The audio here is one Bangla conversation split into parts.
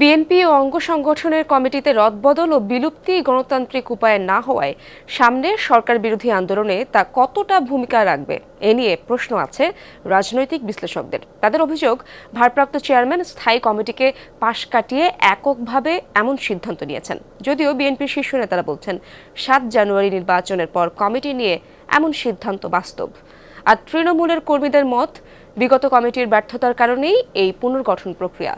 বিএনপি ও অঙ্গ সংগঠনের কমিটিতে রদবদল ও বিলুপ্তি গণতান্ত্রিক উপায়ে না হওয়ায় সামনে সরকার বিরোধী আন্দোলনে তা কতটা ভূমিকা রাখবে এ নিয়ে প্রশ্ন আছে রাজনৈতিক বিশ্লেষকদের। তাদের অভিযোগ, ভারপ্রাপ্ত চেয়ারম্যান স্থায়ী কমিটিকে পাশ কাটিয়ে এককভাবে এমন সিদ্ধান্ত নিয়েছেন। যদিও বিএনপির শীর্ষ নেতারা বলছেন, সাত জানুয়ারি নির্বাচনের পর কমিটি নিয়ে এমন সিদ্ধান্ত বাস্তব। আর তৃণমূলের কর্মীদের মত, বিগত কমিটির ব্যর্থতার কারণেই এই পুনর্গঠন প্রক্রিয়া।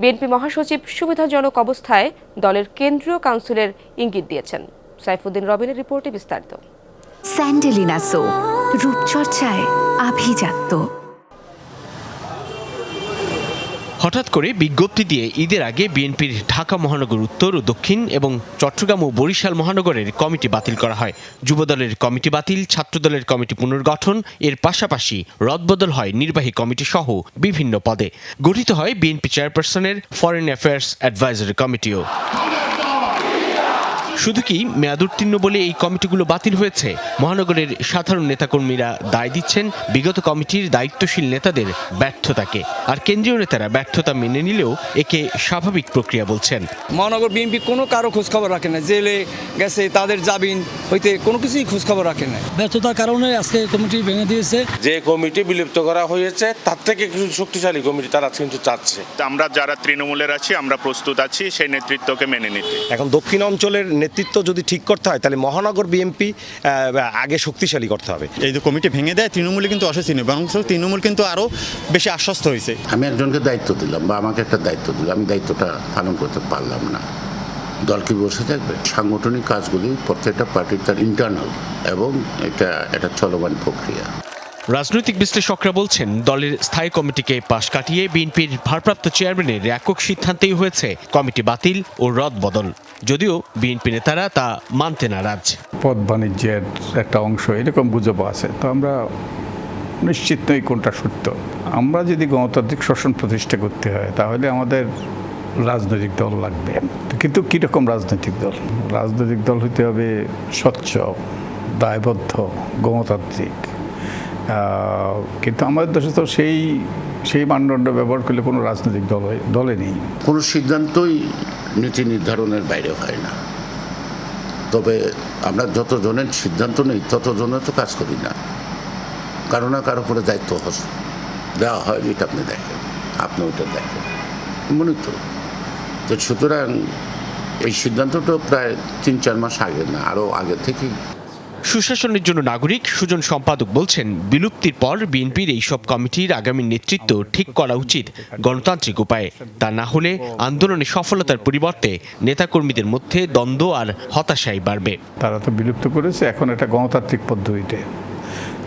বিএনপি মহাসচিব সুবিধাজনক অবস্থায় দলের কেন্দ্রীয় কাউন্সিলের ইঙ্গিত দিয়েছেন। সাইফুদ্দিন রবিনের রিপোর্টে বিস্তারিত। স্যান্ডেলিনাসো রূপচর্চায় আভিজাত্য। হঠাৎ করে বিজ্ঞপ্তি দিয়ে ঈদের আগে বিএনপির ঢাকা মহানগর উত্তর ও দক্ষিণ এবং চট্টগ্রাম ও বরিশাল মহানগরের কমিটি বাতিল করা হয়। যুবদলের কমিটি বাতিল, ছাত্রদলের কমিটি পুনর্গঠন, এর পাশাপাশি রদবদল হয় নির্বাহী কমিটি সহ বিভিন্ন পদে। গঠিত হয় বিএনপি চেয়ারপারসনের ফরেন অ্যাফেয়ার্স অ্যাডভাইজারি কমিটিও শুধু কি মেয়াদোত্তীর্ণ বলে এই কমিটিগুলো বাতিল হয়েছে? মহানগরের সাধারণ নেতাকর্মীরা দায় দিচ্ছেন বিগত কমিটির দায়িত্বশীল নেতাদের ব্যর্থতাকে। আর কেন্দ্রীয় নেতারা ব্যর্থতা মেনে নিলেও একে স্বাভাবিক প্রক্রিয়া বলছেন। মহানগর বিএনপি কোনো কারও খোঁজখবর রাখে না। জেলে গেছে তাদের জামিন হইতে কোনো কিছুই খোঁজখবর রাখে না। ব্যর্থতার কারণে আজকে কমিটি ভেঙে দিয়েছে। যে কমিটি বিলুপ্ত করা হয়েছে তার থেকে কিছু শক্তিশালী কমিটি তারা কিন্তু চাচ্ছে। আমরা যারা তৃণমূলের আছি আমরা প্রস্তুত আছি সেই নেতৃত্বকে মেনে নিতে। এখন দক্ষিণ অঞ্চলের নেতৃত্ব যদি ঠিক করতে হয় তাহলে মহানগর বিএনপি আগে শক্তিশালী করতে হবে। এই যে কমিটি ভেঙে দেয় তৃণমূলে কিন্তু অস্বস্তি নেই বরং তৃণমূল কিন্তু আরও বেশি আশ্বস্ত হয়েছে। আমি একজনকে দায়িত্ব দিলাম বা আমাকে একটা দায়িত্ব দিলাম আমি দায়িত্বটা পালন করতে পারলাম না। দল কি বসে থাকবে? সাংগঠনিক কাজগুলি প্রত্যেকটা পার্টির তার ইন্টারনাল এবং এটা একটা চলমান প্রক্রিয়া। রাজনৈতিক বিশ্লেষকরা বলছেন, দলের স্থায়ী কমিটিকে পাশ কাটিয়ে বিএনপির ভারপ্রাপ্ত চেয়ারম্যানের একক সিদ্ধান্তেই হয়েছে কমিটি বাতিল ও রদ বদল। যদিও বিএনপি নেতারা তা মানতে নারাজ। পদ বাণিজ্যের একটা অংশ, এরকম গুজব আছে। তো আমরা নিশ্চিত নই কোনটা সত্য। আমরা যদি গণতান্ত্রিক শাসন প্রতিষ্ঠা করতে হয়, তাহলে আমাদের রাজনৈতিক দল লাগবে। কিন্তু কীরকম রাজনৈতিক দল? রাজনৈতিক দল হতে হবে স্বচ্ছ, দায়বদ্ধ, গণতান্ত্রিক। কিন্তু আমাদের দেশে তো সেই সেই মানদণ্ড ব্যবহার করলে কোনো রাজনৈতিক দল দলে নেই। কোনো সিদ্ধান্তই নীতি নির্ধারণের বাইরে হয় না। তবে আমরা যতজনের সিদ্ধান্ত নেই ততজনের তো কাজ করি না। কারও না কারও উপরে দায়িত্ব দেওয়া হয় যেটা আপনি দেখেন। আপনি ওইটা দেখেন। মনে তো। তো সুতরাং এই সিদ্ধান্তটা প্রায় তিন চার মাস আগে না, আরও আগে থেকেই সুশাসনের জন্য নাগরিক সুজন সম্পাদক বলছেন, বিলুপ্তির পর বিএনপির এইসব কমিটির আগামী নেতৃত্ব ঠিক করা উচিত গণতান্ত্রিক উপায়ে। তা না হলে আন্দোলনে সফলতার পরিবর্তে নেতাকর্মীদের মধ্যে দ্বন্দ্ব আর হতাশাই বাড়বে। তারা তো বিলুপ্ত করেছে, এখন এটা গণতান্ত্রিক পদ্ধতিতে।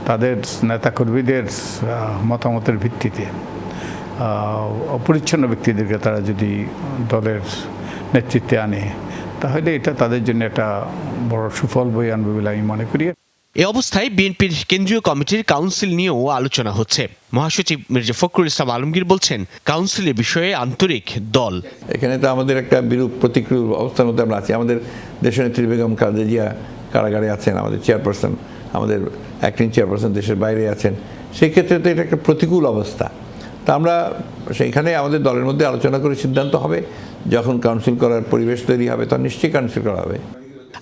তাদের নেতাকর্মীদের মতামতের ভিত্তিতে। অপরিচ্ছন্ন ব্যক্তিদেরকে তারা যদি দলের নেতৃত্বে আনে তাহলে এটা তাদের জন্য একটা বড় সুফল বই আনবে বলে আমি মনে করি। এ অবস্থায় বিএনপির কেন্দ্রীয় কমিটির কাউন্সিল নিয়েও আলোচনা হচ্ছে। মহাসচিব মির্জা ফখরুল ইসলাম আলমগীর বলছেন কাউন্সিলের বিষয়ে আন্তরিক দল। এখানে তো আমাদের একটা বিরূপ প্রতিক্রিয় অবস্থার মধ্যে আমরা আছি। আমাদের দেশের দেশনেত্রী বেগম খালেদা জিয়া কারাগারে আছেন আমাদের চেয়ারপারসন আমাদের অ্যাক্টিং চেয়ারপারসন দেশের বাইরে আছেন। সেই ক্ষেত্রে তো এটা একটা প্রতিকূল অবস্থা। তা আমরা সেইখানে আমাদের দলের মধ্যে আলোচনা করে সিদ্ধান্ত হবে। যখন কাউন্সিল করার পরিবেশ তৈরি হবে, তখন নিশ্চয়ই কাউন্সিল করা হবে।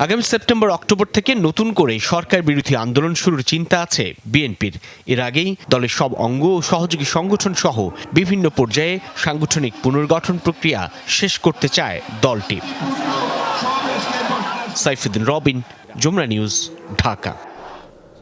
আগামী সেপ্টেম্বর, অক্টোবর থেকে নতুন করে সরকার বিরোধী আন্দোলন শুরুর চিন্তা আছে বিএনপির। এর আগেই দলের সব অঙ্গ ও সহযোগী সংগঠন সহ বিভিন্ন পর্যায়ে সাংগঠনিক পুনর্গঠন প্রক্রিয়া শেষ করতে চায় দলটি। সাইফুদ্দিন রবিন, যমুনা নিউজ, ঢাকা।